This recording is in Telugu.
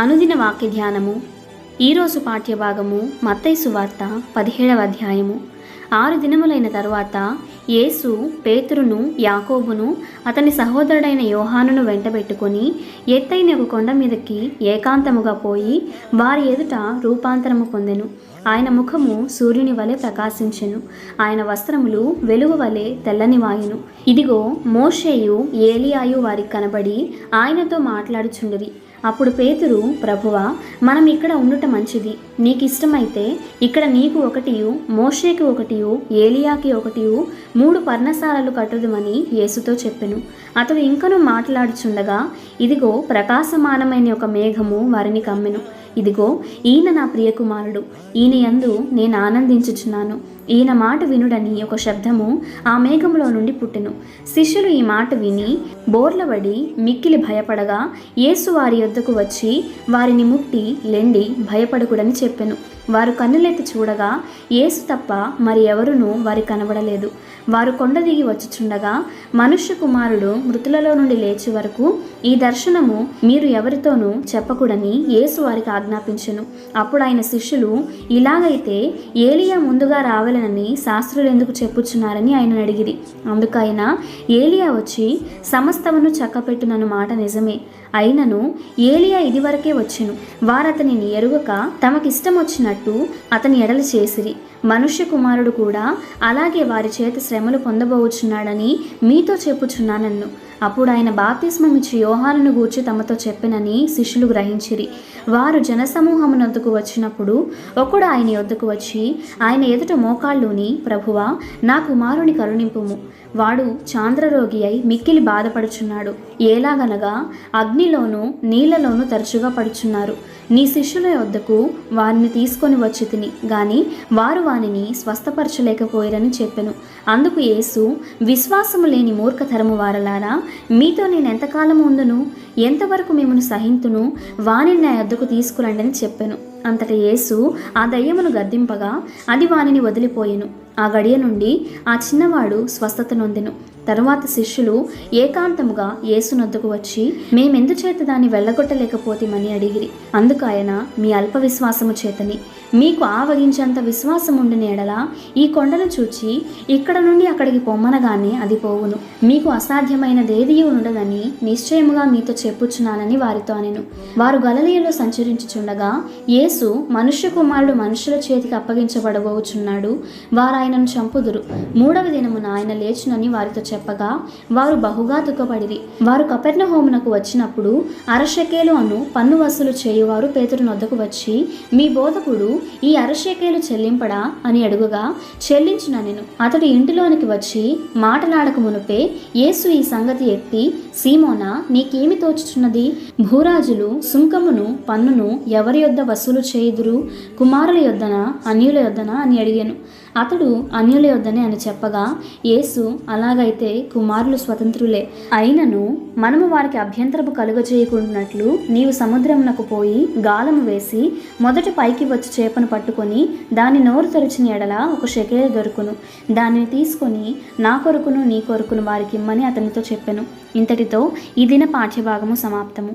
అనుదిన వాక్య ధ్యానము ఈరోజు పాఠ్యభాగము మత్తై సువార్త పదిహేడవ అధ్యాయము. ఆరు దినములైన తరువాత యేసు పేతురును యాకోబును అతని సహోదరుడైన యోహానును వెంటబెట్టుకొని ఎత్తైన ఒక కొండ మీదకి ఏకాంతముగా పోయి వారి ఎదుట రూపాంతరము పొందెను. ఆయన ముఖము సూర్యుని వలె ప్రకాశించెను. ఆయన వస్త్రములు వెలుగు వలె తెల్లని వాయును ఇదిగో మోషేయు ఏలియాయు వారికి కనబడి ఆయనతో మాట్లాడుచుండిరి అప్పుడు పేతురు ప్రభువా మనం ఇక్కడ ఉండుట మంచిది. నీకు ఇష్టమైతే ఇక్కడ నీకు ఒకటియు మోషేకి ఒకటియు ఏలియాకి ఒకటియు మూడు పర్ణశాలలు కట్టుదమని యేసుతో చెప్పెను. అతడు ఇంకను మాట్లాడుచుండగా ఇదిగో ప్రకాశమానమైన ఒక మేఘము వారిని కమ్మెను. ఇదిగో ఈయన నా ప్రియకుమారుడు. ఈయన యందు నేను ఆనందించుచున్నాను. ఈయన మాట వినుడని ఒక శబ్దము ఆ మేఘములో నుండి పుట్టెను. శిష్యులు ఈ మాట విని బోర్లబడి మిక్కిలి భయపడగా యేసు వారి యొద్దకు వచ్చి వారిని ముట్టి లెండి భయపడకుడని చెప్పెను. వారు కన్నులెత్తి చూడగా యేసు తప్ప మరి ఎవరునూ వారి కనబడలేదు. వారు కొండ దిగి వచ్చుచుండగా మనుష్య కుమారుడు మృతులలో నుండి లేచి వరకు ఈ దర్శనము మీరు ఎవరితోనూ చెప్పకూడని యేసు వారికి ఆజ్ఞాపించెను. అప్పుడు ఆయన శిష్యులు ఇలాగైతే ఏలియా ముందుగా రావాలి రావాలనని శాస్త్రులు ఎందుకు చెప్పుచున్నారని ఆయన అడిగిరి. అందుకైనా ఏలియా వచ్చి సమస్తమును చక్కపెట్టునన్న మాట నిజమే. అయినను ఏలియా ఇదివరకే వచ్చెను. వారతనిని ఎరుగక తమకిష్టం వచ్చినట్టు అతని ఎడలు చేసిరి. మనుష్య కుమారుడు కూడా అలాగే వారి చేత శ్రమలు పొందబోచున్నాడని మీతో చెప్పుచున్నానన్ను. అప్పుడు ఆయన బాప్తిస్మమిచ్చి యోహానును గూర్చి తమతో చెప్పినని శిష్యులు గ్రహించిరి. వారు జనసమూహమునొద్దకు వచ్చినప్పుడు ఒకడు ఆయన యొద్దకు వచ్చి ఆయన ఎదుట మోకాళ్ళుని ప్రభువా నా కుమారుని కరుణింపుము. వాడు చాంద్రరోగి అయి మిక్కిలి బాధపడుచున్నాడు. ఎలాగనగా అగ్నిలోను నీళ్ళలోనూ తరచుగా పడుచున్నారు. నీ శిష్యుల యొద్దకు వారిని తీసుకొని వచ్చి తిని గాని వారు వానిని స్వస్థపరచలేకపోయారని చెప్పెను. అందుకు యేసు విశ్వాసము లేని మూర్ఖతరము వారలారా మీతో నేను ఎంతకాలం ఉందును ఎంతవరకు మిమ్మను సహింతును? వానిని నా అద్దకు తీసుకురండని చెప్పాను. అంతట యేసు ఆ దయ్యమును గద్దింపగా అది వానిని వదిలిపోయెను. ఆ గడియ నుండి ఆ చిన్నవాడు స్వస్థత నొందెను. తరువాత శిష్యులు ఏకాంతముగా యేసునొద్దకు వచ్చి మేమెందుచేత దాన్ని వెళ్ళగొట్టలేకపోతేమని అడిగిరి. అందుకు ఆయన మీ అల్ప విశ్వాసము చేతని. మీకు ఆవగించేంత విశ్వాసం ఉండిన ఎడల ఈ కొండను చూచి ఇక్కడ నుండి అక్కడికి పొమ్మనగానే అది పోవును. మీకు అసాధ్యమైనదేది ఉండదని నిశ్చయముగా మీతో చెప్పుచున్నానని వారితో అనెను. వారు గలలీయలో సంచరించుచుండగా యేసు మనుష్య కుమారుడు మనుషుల చేతికి అప్పగించబడబోచున్నాడు. వారు ఆయనను చంపుదురు. మూడవ దినమున ఆయన లేచునని వారితో చెప్పగా వారు బహుగా దుఃఖపడిరి. వారు కపెర్ణ హోమునకు వచ్చినప్పుడు అరశకేలు అను పన్ను వసూలు చేయువారు పేతురు నొద్దకు వచ్చి మీ బోధకుడు ఈ అరశేకేలు చెల్లింపడా? అని అడుగుగా చెల్లించిన నేను? అతడు ఇంటిలోనికి వచ్చి మాటలాడక మునుపే యేసు ఈ సంగతి ఎత్తి సీమోనా నీకేమి తోచుచున్నది? భూరాజులు సుంకమును పన్నును ఎవరి యొద్ద వసూలు చేయుదురు? కుమారుల యొద్దనా? అన్యుల యొద్దనా? అని అడిగాను. అతడు అన్యుల వద్దని అని చెప్పగా యేసు అలాగైతే కుమారులు స్వతంత్రులే. అయినను మనము వారికి అభ్యంతరపు కలుగజేయకుండాట్లు నీవు సముద్రమునకు పోయి గాలము వేసి మొదట పైకి వచ్చి చేపను పట్టుకొని దాని నోరు తెరిచిన ఎడల ఒక షెకేలు దొరుకును. దానిని తీసుకొని నా కొరకును నీ కొరకును వారికి ఇమ్మని అతనితో చెప్పెను. ఇంతటితో ఈ దిన పాఠ్యభాగము సమాప్తము.